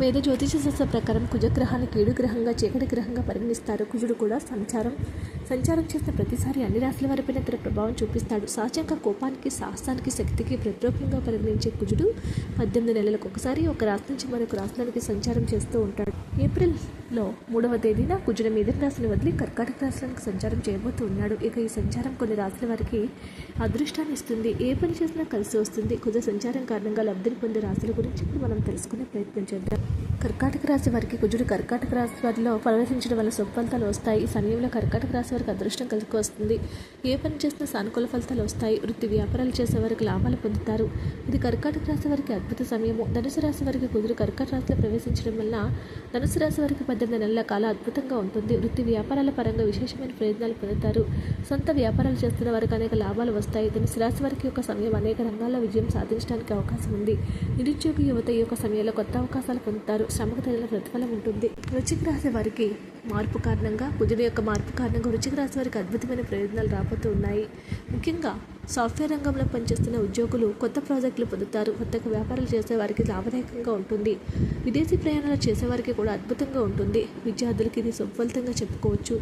వేద జ్యోతిష శాస్త్ర ప్రకారం కుజగ్రహాన్ని కీడు గ్రహంగా చీకటి గ్రహంగా పరిగణిస్తారు. కుజుడు కూడా సంచారం సంచారం చేసిన ప్రతిసారి అన్ని రాశుల వారిపైన తన ప్రభావం చూపిస్తాడు. సహజంగా కోపానికి సాహసానికి శక్తికి ప్రతిరూపంగా పరిగణించే కుజుడు పద్దెనిమిది నెలలకు ఒకసారి ఒక రాశి నుంచి మరొక రాష్ట్రానికి సంచారం చేస్తూ ఉంటాడు. ఏప్రిల్లో మూడవ తేదీన కుజుడు మీద రాశిని వదిలి కర్కాటక రాశులకు సంచారం చేయబోతూ ఉన్నాడు. ఇక ఈ సంచారం కొన్ని రాశుల వారికి అదృష్టాన్ని ఇస్తుంది. ఏ పని చేసినా కలిసి వస్తుంది. కుజ సంచారం కారణంగా లబ్ధిని పొందే రాశుల గురించి ఇప్పుడు మనం తెలుసుకునే ప్రయత్నం చేద్దాం. కర్కాటక రాశి వారికి కుజుడు కర్కాటక రాశి వారిలో ప్రవేశించడం వల్ల సొప్పంతాలు ఫలితాలు వస్తాయి. ఈ సమయంలో కర్కాటక రాశి వారికి అదృష్టం కలిసి వస్తుంది ఏ పని చేసినా సానుకూల ఫలితాలు వస్తాయి. వృత్తి వ్యాపారాలు చేసే వారికి లాభాలు పొందుతారు. ఇది కర్కాటక రాశి వారికి అద్భుత సమయము. ధనుసు రాశి వారికి కుదురు కర్కాటక రాశిలో ప్రవేశించడం వల్ల ధనుసు రాశి వారికి పద్దెనిమిది నెలల కాలం అద్భుతంగా ఉంటుంది. వృత్తి వ్యాపారాల పరంగా విశేషమైన ప్రయోజనాలు పొందుతారు. సొంత వ్యాపారాలు చేస్తున్న వారికి అనేక లాభాలు వస్తాయి. ధనుసు రాశి వారికి ఒక సమయం అనేక రంగాల్లో విజయం సాధించడానికి అవకాశం ఉంది. నిరుద్యోగ యువత ఈ యొక్క సమయంలో కొత్త అవకాశాలు పొందుతారు. శ్రమకు తగిన ప్రతిఫలం ఉంటుంది. రుచికి రాశి వారికి మార్పు కారణంగా కుజుడు యొక్క మార్పు కారణంగా వృశ్చిక రాశి వారికి అద్భుతమైన ప్రయోజనాలు రాబోతూ ఉన్నాయి. ముఖ్యంగా సాఫ్ట్వేర్ రంగంలో పనిచేస్తున్న ఉద్యోగులు కొత్త ప్రాజెక్టులు పొందుతారు. కొత్తగా వ్యాపారాలు చేసేవారికి లాభదాయకంగా ఉంటుంది. విదేశీ ప్రయాణాలు చేసేవారికి కూడా అద్భుతంగా ఉంటుంది. విద్యార్థులకి ఇది సుఫలితంగా చెప్పుకోవచ్చు.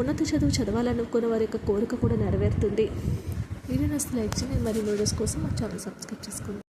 ఉన్నత చదువు చదవాలనుకున్న వారి యొక్క కోరిక కూడా నెరవేరుతుంది. వీడియో నచ్చితే లైక్ చేయండి. మరి వీడియోస్ కోసం మా ఛానల్ సబ్స్క్రైబ్ చేసుకోండి.